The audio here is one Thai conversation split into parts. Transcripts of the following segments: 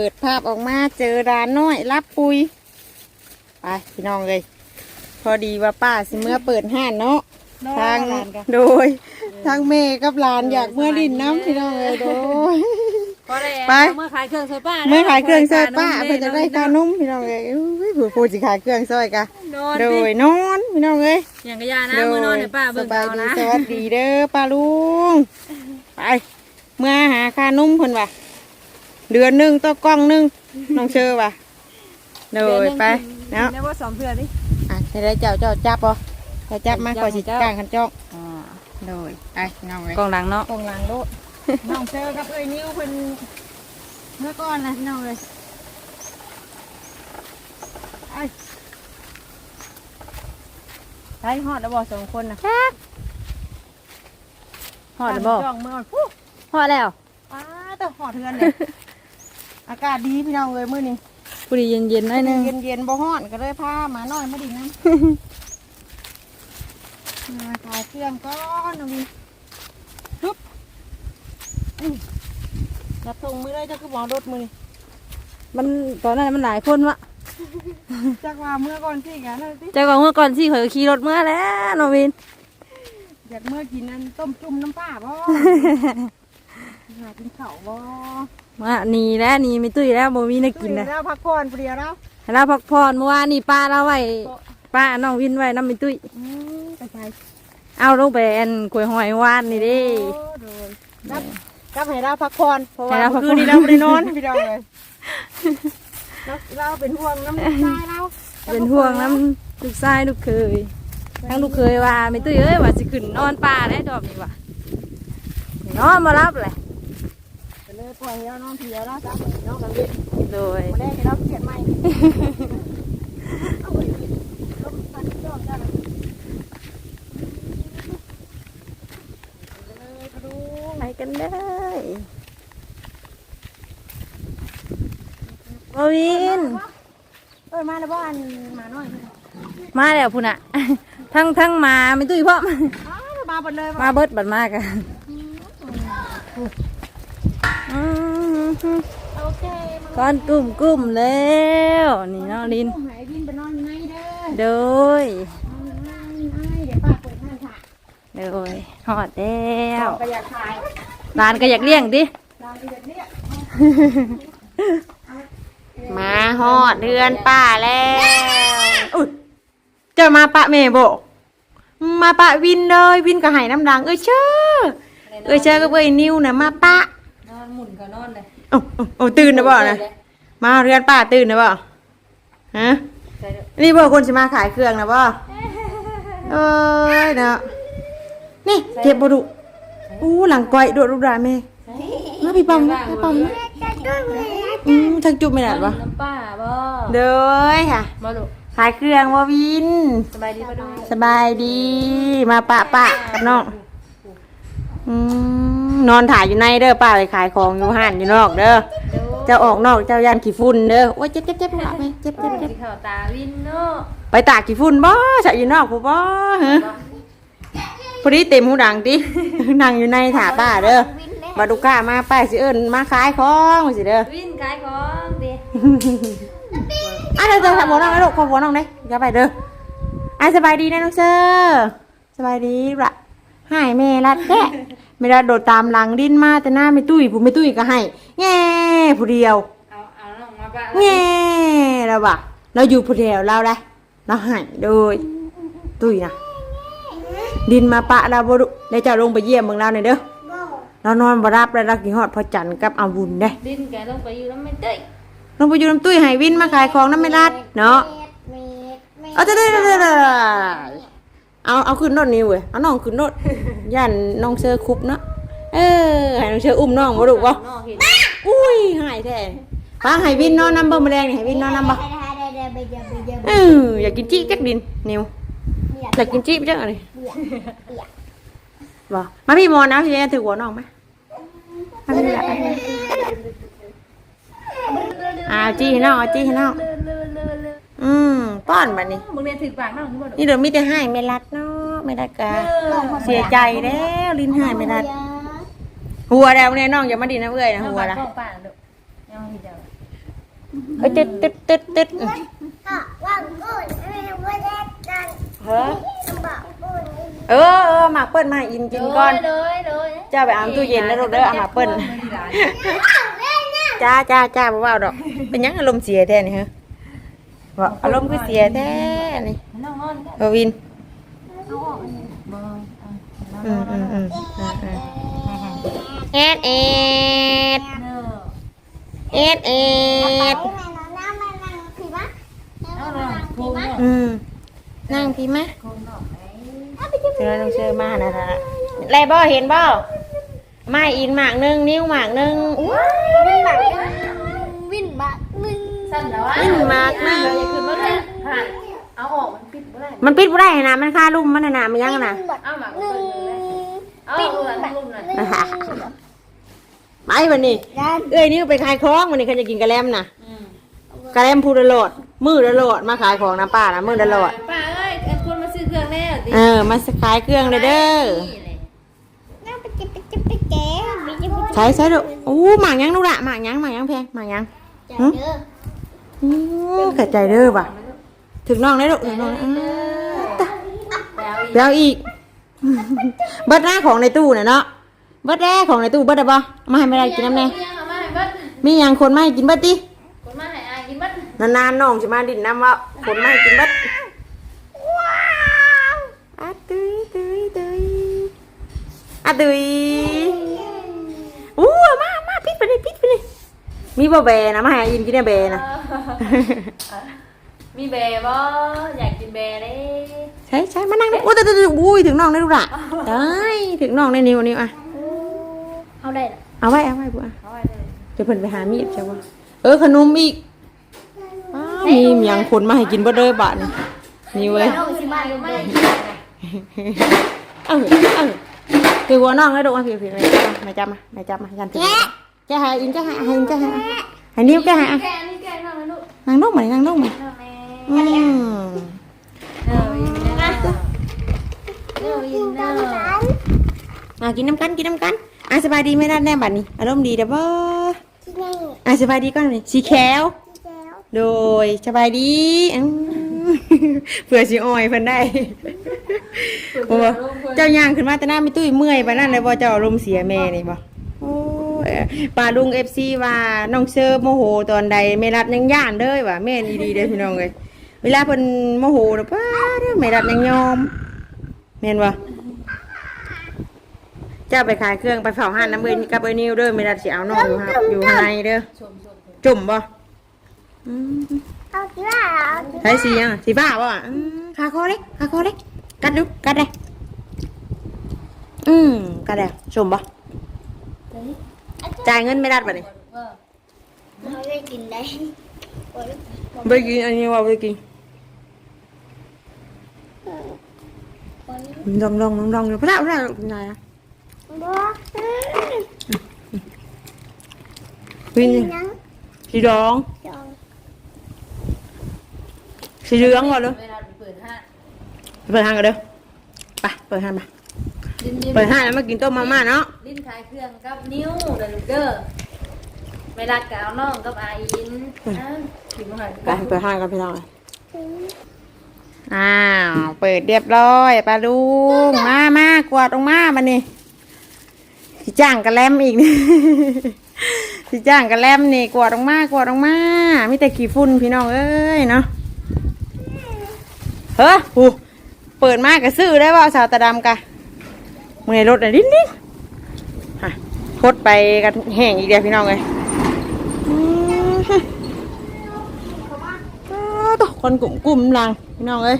เปิดภาพออกมาเจอร้านน้อยรับปุยไปพี่น้องเลย พอดีว่าป้าสิเมื่อเปิดห้านเนาะทางโดยทางเมย์กับหลานอยากเมื่อดินน้ำพี่น้องเลยโดยก็ได้ไปเมื่อขายเครื่องซอยป้าเมื่อขายเครื่องซอยป้าเพื่อจะได้ค่านุ่มพี่น้องเลยอุ้ยผู้ผู้สิขายเครื่องซอยกะนอนโดดิยนอนพี่น้องเลยอย่างกระยานะมือนอนเดี๋ยวป้าเบิ่งสบายเอาดีนะสวัสดีเด้อป้าลุงไปเมื่อหาค่านุ่มเพิ่นว่ะ เดือนหนึ่งต่อกล้องหนึ่งน้องเชอว่ะโดยไปเนาะได้ว่าสองเพื่อนดิอะจะได้เจ้าเจ้าจับป่ะถ้าจับมาจับก่อนสิจับจ้างคันจ้องโดยไปน้องเลยกองหลังเนาะกองหลังโลดน้องเชอกับเอ้ยนิ้วเพิ่นเมื่อก่อนนะน้องเลยไปไปหอดแล้วบ่สองคนนะหอดแล้วบ่จ้องเมื่อก่อนปุ๊บหอดแล้วป้าแต่หอดเทือนเลย อากาศดีพี่น้องเลยมื้อนี้พอดีเย็นๆหน่อยหนึง เย็นเย็นๆบ่ฮ้อนก็เลยพาหมาน้อยมาดินน้ำ มาถ่ายเครื่องก้อนน้องวินฮึบอื้อจะส่งมือเลยเจ้าคือหมอรถมือนี่มันตอนนั้นมันหลายคนวะจักว่าเมื่อก่อนสิกันเลยสิเจ้าของเมื่อก่อนที่เขาขี่รถเมื่อแล้วน้องวินอยากเมื่อกินนั่นต้มจุ่มน้ำปลาบ่ หากินข้าวบ่ มาหนีแล้วหนีไม่ตุ้ยแล้วบ่มีนักกินเลนะแล้วพักผ่อนเปรียวแล้วให้เราพักผ่อนเมื่อวานนี่ป้าเราไว้ป้าน้องวินไว้น้ำไม่ตุ้ยอืมไปใส่เอาลงไปอันกล้วยหอยวานนี่เดิโอ้โดยรับรับให้เราพักผ่อนเพราะว่าให้เราพักผ่อนคืนนี้เราไม่ได้นอนพี่น้องเลยเราเราเป็นห่วงน้ำใจเราเป็นห่วงน้ำลูกชายลูกเคยทั้งลูกเคยว่าไม่ตุ้ยเอ้ยว่าสิขึ้นนอนป่าได้ดอกนี่ว่ะนอนมารับเลยก็เลย ปล่อยให้เรานอนเพียวแล้วจ้ะน้องกันเลยโดยมาได้ให้เราเขียนใหม่เอาไปเอาไปตัดจอกได้เลยเลยกระดูกไปกันได้บวินเอ้ยมาแล้วบ้านมาหน่อย มาแล้วพุ่นอะทั้งทั้งมาไม่ตุ้ยพ่อมอ้าวมาหมดเลยมาเบิดบัดมากอะอืม โอเคมาก้อนกุ้มกุ้มแล้วนี่น้องลินหายวินไปนอนในเด้อโดยนอนในเดี๋ยวป้าเปิดให้ค่ะโดยหอดแล้วก็อยากขายร้านก็อยากเลี้ยงดิเราเดือนเนี้ยมาฮอดเดือนป้าแล้วอุ้ยเจะมาปะเมโบมาปะวินเลยวินก็ให้น้ำดังเอ้ยเชื่อเอ้ยเชื่อก็เอ้ยนิวน่ะมาปะนอนหมุน ก็นอนเลยโอ้โอ้โอ้ตื่นนะบ่นะมาเรือนป้าตื่นนะบ่ฮะนี่บ่คนสิมาขายเครื่องนะบ่เอ้ยเนาะนี่เจ็บบ่ดุอู้หลังก้อยโดดรูปดาแม่มาพี่ปอมมาพี่ปอมมาอืมทักจุบไม่ได้ปะน้ำป้าบ่เด้อค่ะมาดูขายเครื่องว่าวิน สบายดีปะดูสบายดี มาปะปะกับน้องอืม นอนถ่ายอยู่ในเด้อป้าไปขายของอยู่ห้านอยู่นอกเด้อเจ้าออกนอกเจ้าย่านขี้ฝุ่นเด้อโอ้ยเจ็บเจ็บเจ็บหลับไหมเจ็บเจ็บเจ็บสีขาวตาวินเนาะไปตากขี้ฝุ่นบ่ใส่อยู่นอกผู้บ่ฮะพอดีเต็มหูดังตินั่งอยู่ในถาป้าเด้อมาดูก้ามาป้าสิเอิ้นมาขายของสิเด้อวินขายของดิอะเดี๋ยวจะทำหัวน้องนะลูกขอหัวน้องเด้อย่าไปเด้ออะสบายดีนะน้องเซอร์สบายดีละหายแม่รัดแท้ ไม่ได้โดดตามหลังดิ้นมาแต่หน้าไม่ตุ้ยผู้ไม่ตุ้ยก็ให้แง่ผู้เดียวเอาเอาน้องมาปะแง่แล้วว่ะเราอยู่ผู้เดียวเราเลยเราให้โดยตุ้ยนะดินมาปะเราบ่ดุได้วเจะลงไปเยี่ยมเมืองเราหน่อยเด้อเรานอนบรับแล้วเรากินฮอดพอจันทร์กับอาวุธเด้ดินแกลงไปอยู่แล้วไม่ได้ลงไปอยู่น้ำตุ้ยให้วินมาขายของน้ำไม่รัดเนาะเอาเด้อเด้อเด้อ เด้อเอาเอาขึ้นรถนี่เว้ยเอาน้องขึ้นรถย่านน้องเชอคุบเนาะเออให้น้องเชออุ้มน้องบ่ลูกบ่น้องเห็นอุ้ยหายแท้ป้าให้วินนอนนำบ่แมลงนี่ให้วินนอนนำบ่เอออยากกินจี้จักดินนิวอยากกินจี้จักอะไรบ่มาพี่มอนนะพี่จะถือหัวน้องไหมมาพี่ละอ่าจี้ให้น้องเอาจี้ให้น้อง อืมป้อนบัดนี้มึงเรียนถึงปากน้องที่บ่ดูนี่เดี๋ยวมีแต่ให้ไม่รัดเนาะไม่รัดกะเสียใจแล้วลิ้นให้ไม่รัด หัวแล้วเนี่ยน้องอย่ามาดีนะเอ้ยนะหัวละป้าป้าดูยังไม่เจอเอ้ยตึ๊ดตึ๊ดตึ๊ดตึ๊ดก็ว่างกูไม่ว่าได้กันเฮ้อบอกกูเออเออหมากเปิ้ลมาอินกินก่อนเลยเลยเจ้าไปเอาตู้เย็นแล้วลูกเด้อเอาหมากเปิ้ลจ้าจ้าจ้าบ่เว้าดอก เป็นหยังอารมณ์เสียแท้นี่ฮะ ว่าอารมณ์คือเสียแท้นี่น้องนอนกันบวินอืมอืมอืมเอ็ดเอ็ดเอะเอ็ดเอ็ดนั่งพีมะเจอแล้วเจอมนั่งพี่มะโค้งเนาะไหนเจอต้องเชื่อมานะนะไรบ่เห็นบ่ไม่อินหมากนึงนิ้วหมากนึงวิ่งแบบวิ่งแบบมึงสั่นแล้วอะอินหมากนึง อย่าขึ้นมาเลยผ่านเอาออกมันปิดบ่ได้มันปิดบ่ได้นะมันคาลุ่มมันน่ะนะมันยังน่ะแบบเอาหมากหนึ่งเอาเออทั้งลุ่มน่ะไปวันนี้ยันเอ้ยนี่ไปขายของวันนี้เขาจะกินกระแลมน่ะอืมกระแลมพูดละโหลดมือละโหลดมาขายของนะป้านะมือละโหลดป้าเอ้ยเอ็นคนมาซื้อเครื่องแน่ดิเออมาขายเครื่องเลยเด้อนี่เลยน้ำไปจิบไปจิบไปแก่ไปจิบไปใช้ใช้ดูอู้หมากยังดูละหมากยังหมากยังแพงหมากยังจ่ายเด้อ อู้กระใจเด้อว่ะถึงน้องได้ลูกถึงน้องได้อื้อตะแปลวอีกเดี๋ยวอีก เบิดหน้าของในตู้น่ะเนาะเบิดแร่ของในตู้เบิดได้บ่เอามาให้ไม่ได้กินน้ำแน่ยังเอามาให้เบิดมีหยังคนมาให้กินเบิดติคนมาให้อายกินเบิดนานๆน้องสิมาดินน้ำว่าคนมาให้กินเบิดว้าวอะตุยตุยตุยอะตุยอู้เอามามาปิดไปเลยปิดไปเลยมีบ่แบนะมาให้อินกินได้แบนะ มีแบร์บ่อยากกินแบร์เด้ใช่ใช่มานั่งได้โอ้ยตายตายตายอุ้ยถึงน้องได้ลูกละได้ถึงน้องได้นิ้วนิ้วอะเอาได้เหรอเอาไว้เอาไว้บัวเอาไว้เลยเดี๋ยวเพิ่นไปหามีดใช่ปะเออขนมอีกอ้าวมีหยังคนมาให้กินบ่เด้อบาดนี่นี่เว้ยเอาสิมาดูไม่ไม่ได้เออเออคือหัวน้องได้ดอกมาพี่ๆมาจับมามาจับมายันถึงแกหาอินแกหาให้อินแกหาให้นิ้วแกหาแก นี่แกนั่งเลยลูกนางน้องมานั่งน้องมานั่งแม่อืมเออยินเนอเออยินเนออะกินน้ำกันกินน้ำกันอะสบายดีไหมล่ะแน่บัดนี้ อารมณ์ดีเด้อบ่ที่นี่อะสบายดีก่อนนี่สีแขวที่แล้วโดยสบายดีอืมเผื่อสิอ้อยเพิ่นได้โอ้เจ้าย่างขึ้นมาแต่หน้ามีตุ้ยเมื่อยปานนั้นเลยบ่เจ้าอารมณ์เสียแม่นี่บ่ โอ้ยป้าลุง FC ว่าน้องเชอร์โมโหตอนใดแม่รัดยังย่านเด้อว่าแม่นอีดีเด้อพี่น้องเอ้ยเวลาเพิ่นโมโหน่ะป้าเด้อแม่รัดยังยอมแม่นบ่เจ้าไปขายเครื่องไปเผาห้านน้ำเบินกับเอ้ยนิวเด้อแม่รัดสิเอาน้องอยู่ครับอยู่ข้างในเด้อชมชมจุ่มบ่อืมเอาที่ว่าเอาที่ใช้สียังอะสีฟ้าป่ะอืมขาคอเล็กขาคอเล็กกัดดูกัดเลยอืมกัดเลยชมป่ะ จ่ายเงินไม่ได้ป่ะนี่ว่าเราได้กินได้ไปกินอันนี้ว่าไปกินลองลองลองลองเดี๋ยวพระพระนายบ่วิ่งยังสีดองจองสีเหลืองก่อนเลยเวลาเปิดห้างเปิดห้างกันเด้อไปเปิดห้างมา ลิ้นลิ้นเปิดห้างแล้วมากินต้มมาม่าเนาะลิ้นขายเครื่องกับนิ้วเดลูกเด้อไม่รักกับเอาน้องกับอาอินอะถึงมาหน่อยไปเปิดห้างกันพี่น้องเลยอ้าวเปิดเรียบร้อยปลาลุงมามากวาดออกมามานี่สิจ้างกระแลมอีกนี่สิจ้างกระแลมนี่กวาดออกมากวาดออกมามีแต่ขี้ฝุ่นพี่น้องเอ้ยเนาะเฮ้อหูเปิดมากระซื้อได้ว่าสาวตาดำกะ มึงในรถอะดิ้นดิ้นฮะพดไปกันแห้งอีกเดียวพี่น้องเลยอ้าวตวคนกลุ่มกลุ่มลังพี่น้องเอ้ย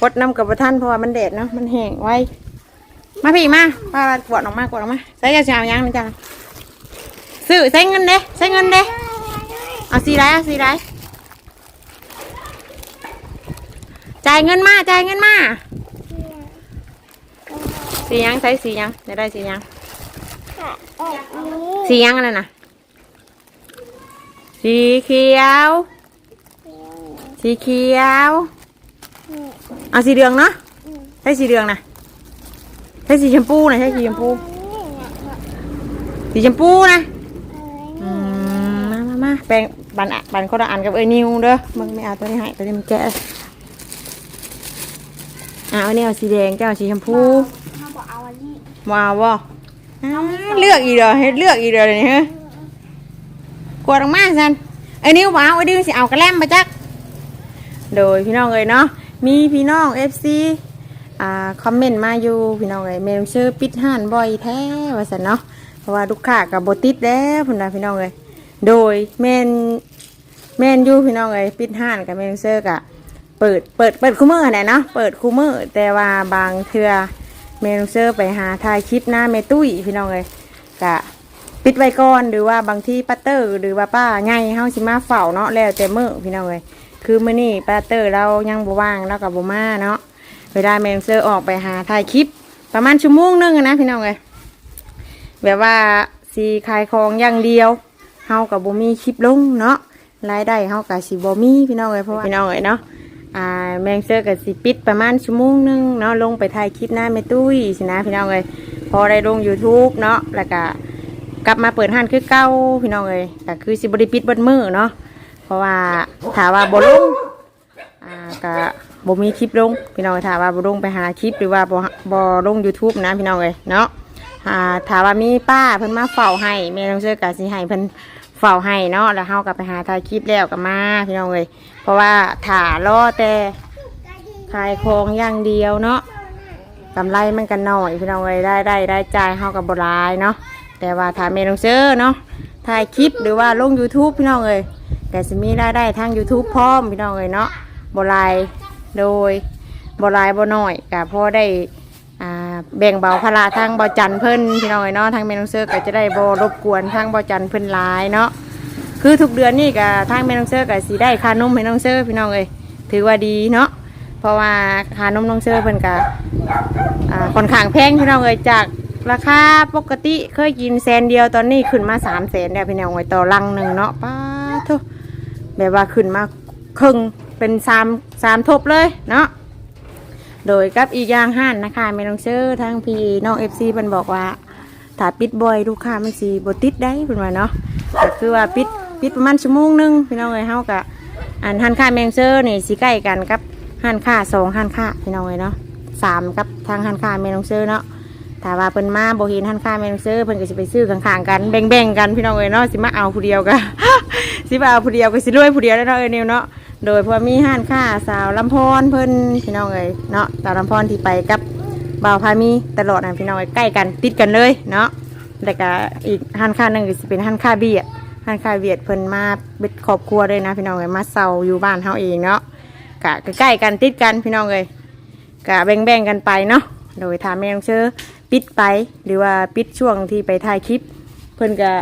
พดน้ำกับประท่านเพราะว่ามันแดดเนาะมันแห้งไว้ มาพี่มาป้ากวดออกมากวดออกมาใส่กระชายังมันจ้ะซื้อใส่เงินเด้ใส่เงินเด้เอาสีไรเอาสีไร จ่ายเงินมาจ่ายเงินมาสียังใส่สียังจะได้สียังสียังอะไรนะสีเขียว สีเขียวเอาสีเหลืองเนาะใส่สีเหลืองนะใช้สีชมพูนะใช้สีชมพูสีชมพูนะแปลงบันอะบันคนละอันกับเอ้ยนิวเด้อมึงไม่เอาตัวนี้ให้ตัวนี้มันแกะ อะเอาเนี่ยเอาสีแดงเจ้าสีชมพูเขาบอกเอาอันนี้ว้าวบ่อ่าเลือกอีกเด้อให้เลือกอีกเด้อเลยฮะกวดออกมาสันไอ้นิวบ่เอาไอ้ดิวสิเอากระแลมมาจัก โดยพี่น้องเลยเนาะมีพี่น้อง FC อ่าคอมเมนต์มาอยู่พี่น้องเลยเมลชื่อปิดห้านบ่อยแท้ว่าสันเนาะเพราะว่าลูกค้ากับบติดแล้วพุ่นนะพี่น้องเลยโดยแมนแมนอยู่พี่น้องเลยปิดห้านกับเมลเซอร์กะ เปิดเปิดเปิดคูเมอร์ไหนเนาะเปิดคูเมอร์แต่ว่าบางเทือเมลเซอร์ไปหาถ่ายคลิปหน้าเมตุ้ยพี่น้องเลยกะปิดไว้ก่อนหรือว่าบางที่ปัตเตอร์หรือว่าป้าไงเฮาสิมาเฝ้าเนาะแล้วแต่มือพี่น้องเลยคือมื้อนี้ปัตเตอร์เรายังบ่ว่างแล้วกับบ่มาเนาะเวลาเมลเซอร์ออกไปหาถ่ายคลิป ประมาณชั่วโมงนึงอะนะพี่น้องเลยแบบว่าสีขายของอย่างเดียวเฮากับบ่มีคลิปลงเนาะรายได้เฮากับสิบ่มีพี่น้องเอ้ยเพราะว่าพี่น้องเอ้ยเนาะ อ่าแมงเซอร์กับสิปิดประมาณชั่วโมงหนึงเนาะลงไปถ่ายคลิปหน้าแม่ตุ้ยสินะพี่น้องเอ้ยพอได้ลง YouTube เนาะแล้วก็กลับมาเปิดห้านคือเก่าพี่น้องเอ้ยก็คือสิบ่ได้ปิดบิดมือเนาะเพราะว่าถ้าว่าบ่ลงอ่าก็บ่มีคลิปลงพี่น้องเอ้ยถ้าว่าบ่ลงไปหาคลิปหรือว่าบ่บ่ลง YouTube นะพี่น้องเอ้ยเนาะอ่าถามว่ามีป้าเพิ่นมาเฝ้าให้แม่น้องเชื่อกะสิให้เพิ่นเฝ้าให้เนาะแล้วเฮาก็ไปหาถ่ายคลิปแล้วก็มาพี่น้องเอ้ย เพราะว่าถ่ารอแต่ขายของอย่างเดียวเนาะกำไรมันกันหน่อยพี่น้องเอ้ยได้ได้ได้จ่ายเฮากับบ่หลายเนาะแต่ว่าถ้าแม่น้องเชื่อเนาะถ่ายคลิปหรือว่าลง YouTube พี่น้องเอ้ยก็สิมีรายได้ทาง YouTube พร้อมพี่น้องเอ้ยเนาะบ่หลายโดยบ่หลายบ่น้อยก็พอได้อ่าแบ่งเบาภาระทางเบาจันเพิ่นพี่น้องเอ้ยเนาะทางเมนองเซอร์ก็จะได้บรบกวนทางเบาจันเพิ่นหลายเนาะ คือทุกเดือนนี่ก็ทางเมนองเซอร์ก็สิได้ค่านมให้น้องเซอร์พี่น้องเอ้ยถือว่าดีเนาะเพราะว่าค่านมน้องเซอร์เพิ่นก็อ่าค่อนข้างแพงพี่น้องเอ้ยจากราคาปกติเคยกินแสนเดียวตอนนี้ขึ้นมาสามแสนแล้วพี่น้องเอ้ยต่อลังหนึ่งเนาะป้าทุแบบว่าขึ้นมาครึ่งเป็นสามสามทบเลยเนาะโดยกับอีกอย่างห้านนะคะไม่ต้องเชื่อทางพี่น้องเอฟซีมันบอกว่าถ้าปิดบ่อยลูกค้ามันสีบติดได้เพิ่นว่าเนาะก็คือว่าปิด ปิดประมาณชั่วโมงหนึงพี่น้องเอ้ยเฮากะอันห้านค้าแมงเซอร์นี่สิใกล้กันกับห้านค้าสองห้านค้าพี่น้องเอ้ยเนาะสามกับทางห้านค้าแมงเซอร์เนาะถ้าว่าเพิ่นมาบ่เห็นห้านค้าแมงเซอร์เพิ่นก็สิไปซื้อข้างๆกันแบ่งๆกันพี่น้องเอ้ยเนาะสิมาเอาผู้เดียวก็สิมาเอาผู้เดียวก็สิรวยผู้เดียวได้วเนาะเอ้ยนิวเนาะโดยพอมีห้านค่าสาวลำพรเพิ่นพี่น้องเอ้ยเนาะสาวลำพรที่ไปกับบ่าวพามีตลอดนะพี่น้องเอ้ยใกล้กันติดกันเลยเนาะแล้วก็อีกห้านค่านึงก็สิเป็นห้านค่าบียด ห้านค่าเบียดเพิ่นมาเป็นครอบครัวเลยนะพี่น้องเอ้ยมาเซาอยู่บ้านเฮาเองเนาะกะใกล้ๆกันติดกันพี่น้องเอ้ยกะแบ่งๆกันไปเนาะโดยถามแม่น้องเชื่อปิดไปหรือว่าปิดช่วงที่ไปถ่ายคลิป เพิ่นก็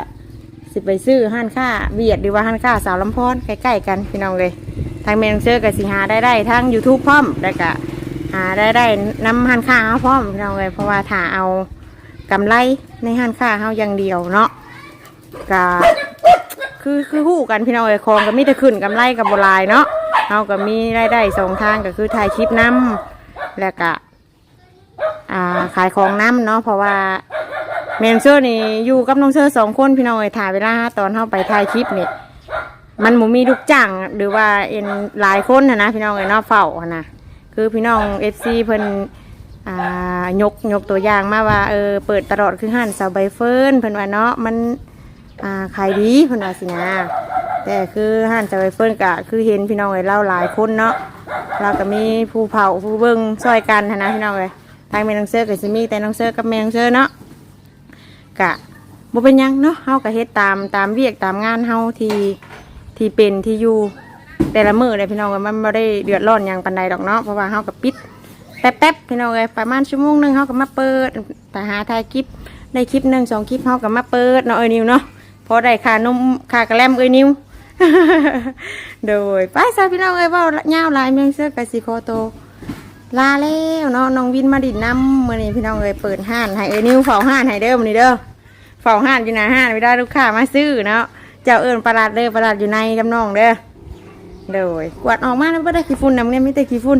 สิไปซื้อห้านค่าเบียดหรือว่าห้านค่าสาวลำพรใกล้ๆกันพี่น้องเลยทางเมนเซอร์กับสิหาได้ได้ทั้ง YouTube พร้อมแล้วก็หาได้ได้นำหันค่าเฮาพร้อมพี่น้องเลยเพราะว่าถ้าเอากำไรในหันค่าเฮาอย่างเดียวเนาะก็ คือคือหู้กันพี่น้องเอ้ยของก็มีแต่ขึ้นกำไรกับบลายเนาะเฮาก็มีรายได้สองทางก็คือถ่ายคลิปนํแล้วก็อ่าขายของนํเนาะเพราะว่าเมนเซอร์นี่อยู่กับน้องเซอร์สองคนพี่น้องเอ้ยถ่ายเวลาตอนเฮาไปถ่ายคลิปนี่มันหมูมีลูกจ้างหรือว่าเอ็นหลายคนนะนะพี่น้องเอ็นเนอเฝ้านะคือพี่น้องเอฟซีเพิ่นยกยกตัวอย่างมาว่าเออเปิดตลอดคือหันเสาใบเฟิร์นเพิ่นว่าเนาะมัน อ่าขายดีเพิ่นว่าสินะแต่คือหันเสาใบเฟิร์นก็คือเห็นพี่น้องเอ้ยเล่าหลายคนเนาะเราก็มีผู้เผาผู้เบิ่งช่วยกันนะพี่น้องเอ้ยทางแม่น้องเสื้อก็สิมีแต่น้องเสื้อกับแม่น้องเสื้อเนาะกะบ่เป็นยังเนาะเฮาก็เฮ็ดตามตามเวียกตามงานเฮาที่ที่เป็นที่อยู่แต่ละมือเลยพี่น้องเอ้ยมันไม่ได้เดือดร้อนอย่างปันใดดอกเนาะเพราะว่าเฮากับปิดแป๊บๆพี่น้องเอ้ยประมาณชั่วโมงหนึงเฮาก็มาเปิดแต่หาถ่ายคลิปได้คลิปหนึ่งสองคลิปเฮาก็มาเปิดเนาะเอ้ยนิวเนาะ พอได้ค่านมค่ากระแลมเอ้ยนิวโดยไปซะพี่น้องเอ้ยว่าเงาลายเมืองเสื้อกะสิโคโตลาแล้วเนาะน้องวินมาดิดน้ำมื่อนี้พี่น้องเอ้ยเปิดห้านให้เอ้ยนิวเฝ้าห้านให้เด้อมื้อนี้เด้อเฝ้าห้านอยู่หน้าห้านไม่ได้ลูกค้ามาซื้อเนาะเจ้าเอิญประหลาดเด้อประหลาดอยู่ในกำนองเด้อเดี๋ยวกวาดออกมาแล้วไม่ได้ขี้ฝุ่นนะเนี่ยไม่ได้ขี้ฝุ่น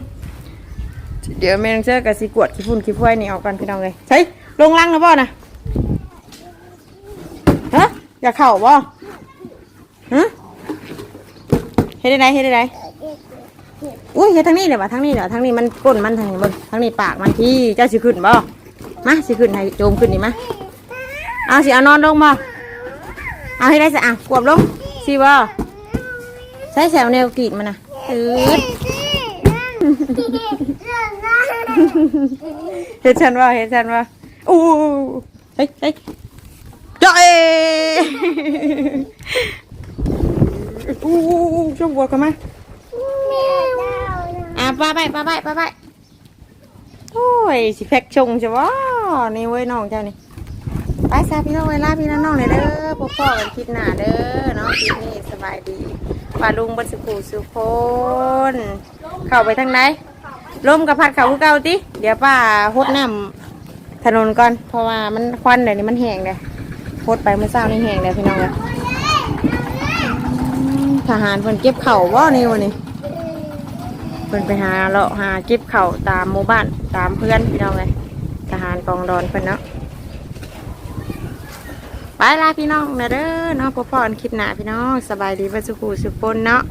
เดี๋ยวแม่นางเชื่อกับสิกวดขี้ฝุ่นขี้พวยนี่ออกกันพี่น้องเลยใช่ลงลังนะบ่อนะ อยากเข่าบ่ฮะเฮ็ดได้ไดเฮ็ดได้ไดอุ้ยเฮ็ดทางนี้เดี๋ยวว่าทางนี้เดี๋ยวทางนี้มันก้นมันทางนี้เบิ่งทางนี้ปากมันที่เจ้าสิขึ้นบ่มาสิขึ้นให้โจมขึ้นนี่มาเอาสิเอานอนลงบ่เอาให้ได้ซะอะกวบลงสิบ่ใช้แสวแนวกรีดมันน่ะตืดเฮ็ดฉันว่าเฮ็ดฉันว่าอู้เฮ้ยเฮ้ย จ้อยอู้ช่วงบัวกันไหมอะป้าไปป้าไปป้าไปโอ้ยสิแพ็กชงจะวะนี่เว้ยน้องเจ้านี่ไปซาพี่น้องเวลาพี่น้องเลยเด้อพวกพ่อกันคิดหนาเด้อเนาะคลิปนี้สบายดีป้าลุงบนสุขูสุคนเข้าไปทางไหนลมกับพัดเขาคือเก่าติเดี๋ยวป้าหดน้ำถนนก่อนเพราะว่ามันควันเดี๋ยวนี้มันแห้งเลย หดไปเมื่อเช้านี่แห้งเลยพี่น้องเลยทหารเพิ่นเก็บเข่าว่านี่วันนี้เพิ่นไปหาเลาะหาเก็บเข่าตามหมู่บ้านตามเพื่อนพี่น้องเลยทหารกองดอนเพิ่นเนาะไปลาพี่น้องนะเด้อเนาะพบพรคลิปหน้าพี่น้องสบายดีเบ่สุขสุขปนเนาะ